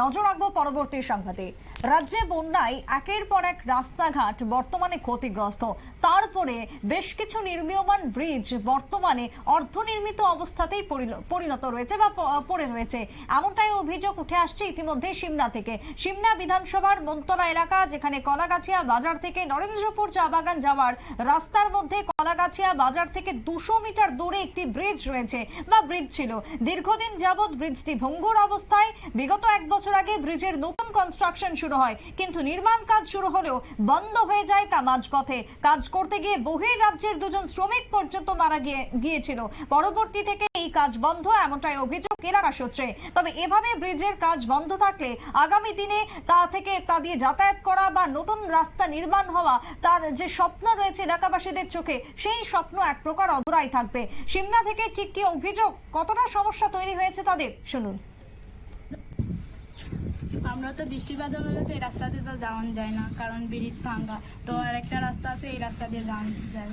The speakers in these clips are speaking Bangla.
নজর রাখব পরবর্তী সংবাদে। রাজ্যে বন্যায় একের পর এক রাস্তাঘাট বর্তমানে ক্ষতিগ্রস্ত। তারপরে বেশ কিছু নির্মীয়মান ব্রিজ বর্তমানে অর্ধনির্মিত অবস্থাতেই পরিণত রয়েছে বা পড়ে রয়েছে। এমনটাই অভিযোগ উঠে আসছে ইতিমধ্যে সিমনা থেকে। সিমনা বিধানসভার মন্তলা এলাকা, যেখানে কলাগাছিয়া বাজার থেকে নরেন্দ্রপুর চা বাগান যাওয়ার রাস্তার মধ্যে কলাগাছিয়া বাজার থেকে দুশো মিটার দূরে একটি ব্রিজ রয়েছে, বা ব্রিজ ছিল। দীর্ঘদিন যাবৎ ব্রিজটি ভঙ্গুর অবস্থায়, বিগত এক বছর আগে ব্রিজের নতুন কনস্ট্রাকশন শুরু হয়, কিন্তু নির্মাণ কাজ শুরু হলেও বন্ধ হয়ে যায় তা মাঝপথে। কাজ করতে গিয়ে বহির রাজ্যের দুজন শ্রমিক পর্যন্ত মারা গিয়ে, গিয়েছিল। পরবর্তী থেকে এই কাজ বন্ধ, এমনটাই অভিযোগ এলাকা সূত্রে। তবে এভাবে ব্রিজের কাজ বন্ধ থাকলে আগামী দিনে তা থেকে তা দিয়ে যাতায়াত করা বা নতুন রাস্তা নির্মাণ হওয়া তার যে স্বপ্ন রয়েছে এলাকাবাসীদের চোখে সেই স্বপ্ন এক প্রকার অধরাই থাকবে। সিমনা থেকে ঠিক কি অভিযোগ কতটা সমস্যা তৈরি হয়েছে তাদের? শুনুন। আমরা তো বৃষ্টি বাদল হলে তো এই রাস্তা দিয়ে তো যাওয়া যায় না কারণ ব্রিজ ভাঙ্গা তো আর একটা রাস্তা আছে এই রাস্তা দিয়ে যাওয়া যায়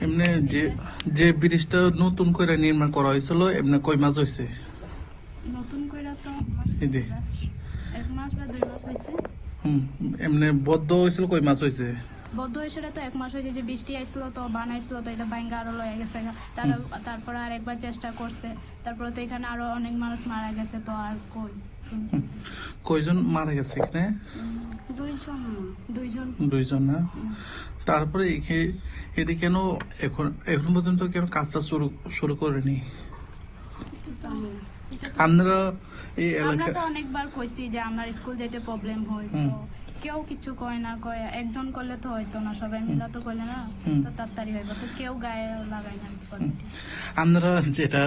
এমনি যে যে ব্রিজটা নতুন করে নির্মাণ করা হয়েছিল এমনি কয় মাস হয়েছে? নতুন করে তো এই যে। এক মাস বা দুই মাস হয়েছে। হুম এমনি বদ্ধ হয়েছিল কয় মাস হয়েছে? বদ্ধ হয়েছিল তো এক মাস হয়েছে যে বৃষ্টি আসছিল তো বানাইছিল তো এটা ভাঙ্গা আরও লয়ে গেছে তার তারপর আর একবার চেষ্টা করছে। তারপরে তো এখানে আরও অনেক মানুষ মারা গেছে তো আর কই। কয়জন মারা গেছে এখানে? দুইজন। দুইজন। দুইজন না? তারপরে এটি কেন এখন এখন পর্যন্ত কেন কাজটা শুরু শুরু করেনি? আপনারা এই আমরা তো অনেকবার কইছি যে আমার স্কুল যেতে প্রবলেম হয় তো কেউ কিছু কয় না কয় একজন করলে তো হয়তো না সবাই মিলে তো করলে না তো তাড়াতাড়ি হইব তো কেউ গায়ে লাগায় না। আপনারা যেটা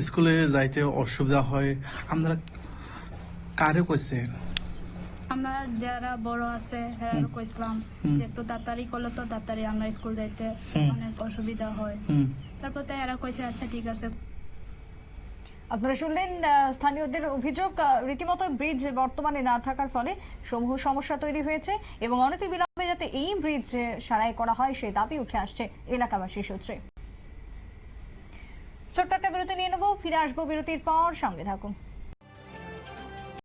স্কুলে যাইতে অসুবিধা হয় আপনারা কারে কইছেন? আমরা যারা বড় আছে হ্যাঁ কইছিলাম যে একটু তাড়াতাড়ি করলে তো তাড়াতাড়ি আমরা স্কুল যাইতে অনেক অসুবিধা হয়। তারপর তো এরা কইছে আচ্ছা ঠিক আছে আপনারা শুনলেন স্থানীয়দের অভিযোগ রীতিমতো ব্রিজ বর্তমানে না থাকার ফলে সমূহ সমস্যা তৈরি হয়েছে এবং অনতি বিলম্বে যাতে এই ব্রিজ সারাই করা হয়, সেই দাবি উঠে আসছে এলাকাবাসী সূত্রে। ছোট্ট একটা বিরতি নিয়ে নেব, ফিরে আসব বিরতির পর, সঙ্গে থাকুন।